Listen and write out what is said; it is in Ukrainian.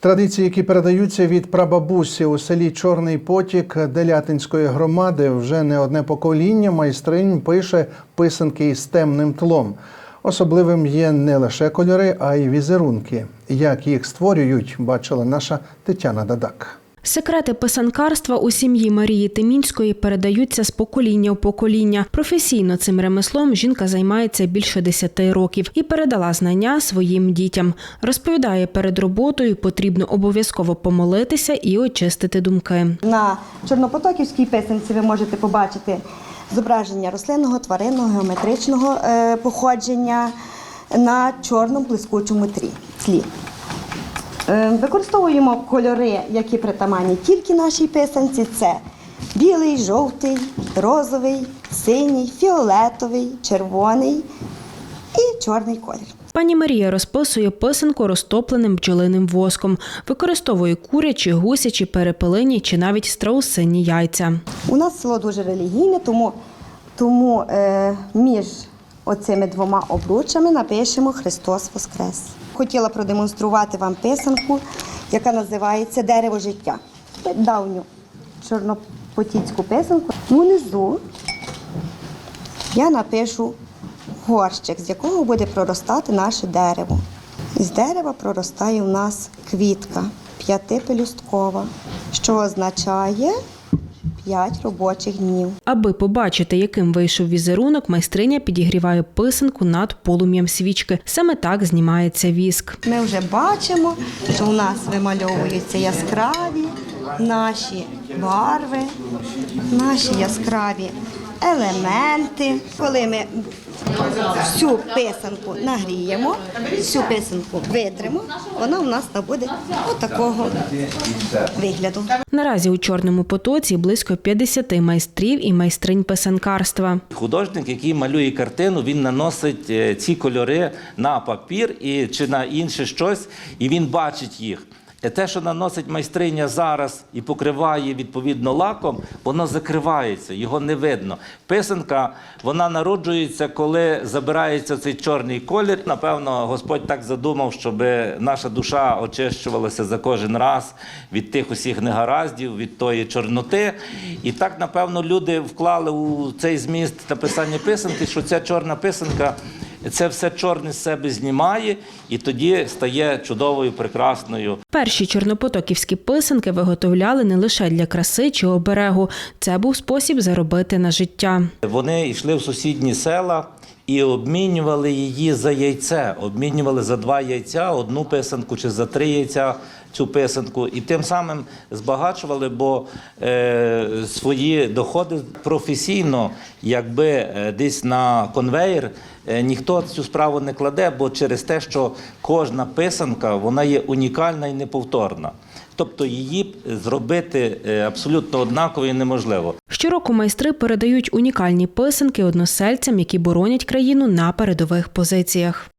Традиції, які передаються від прабабусі у селі Чорний Потік Делятинської громади, вже не одне покоління майстринь пише писанки із темним тлом. Особливим є не лише кольори, а й візерунки. Як їх створюють, бачила наша Тетяна Дадак. Секрети писанкарства у сім'ї Марії Тимінської передаються з покоління в покоління. Професійно цим ремеслом жінка займається більше 10 років і передала знання своїм дітям. Розповідає, перед роботою потрібно обов'язково помолитися і очистити думки. На чорнопотоківській писанці ви можете побачити зображення рослинного, тваринного, геометричного е, походження на чорному блискучому тлі. Е, Використовуємо кольори, які притаманні тільки нашій писанці. Це білий, жовтий, розовий, синій, фіолетовий, червоний і чорний колір. Пані Марія розписує писанку розтопленим бджолиним воском, використовує курячі, гусячі, перепелині чи навіть страусині яйця. У нас село дуже релігійне, тому, тому е, між оцими двома обручами напишемо Христос Воскрес. Хотіла продемонструвати вам писанку, яка називається Дерево життя. Давню чорнопотіцьку писанку. Унизу я напишу горщик, з якого буде проростати наше дерево. Із дерева проростає у нас квітка п'ятипелюсткова, що означає п'ять робочих днів. Аби побачити, яким вийшов візерунок, майстриня підігріває писанку над полум'ям свічки. Саме так знімається віск. Ми вже бачимо, що у нас вимальовуються яскраві наші барви, наші яскраві елементи. Коли ми всю писанку нагріємо, всю писанку витримо, вона у нас набуде отакого вигляду. Наразі у чорному потоці близько 50 майстрів і майстринь писанкарства. Художник, який малює картину, він наносить е, ці кольори на папір і, чи на інше щось, і він бачить їх. Те, що наносить майстриня зараз і покриває відповідно лаком, воно закривається, його не видно. Писанка вона народжується, коли забирається цей чорний колір. Напевно, Господь так задумав, щоб наша душа очищувалася за кожен раз від тих усіх негараздів, від тої чорноти. І так, напевно, люди вклали у цей зміст написання писанки, що ця чорна писанка. Це все чорне з себе знімає і тоді стає чудовою, прекрасною. Перші чорнопотоківські писанки виготовляли не лише для краси чи оберегу. Це був спосіб заробити на життя. Вони йшли в сусідні села і обмінювали її за яйце, обмінювали за два яйця одну писанку чи за три яйця цю писанку, і тим самим збагачували, бо е, свої доходи професійно, якби е, десь на конвейер. е, Ніхто цю справу не кладе, бо через те, що кожна писанка вона є унікальна і неповторна. Тобто її зробити е, абсолютно однаковою неможливо. Щороку майстри передають унікальні писанки односельцям, які боронять країну на передових позиціях.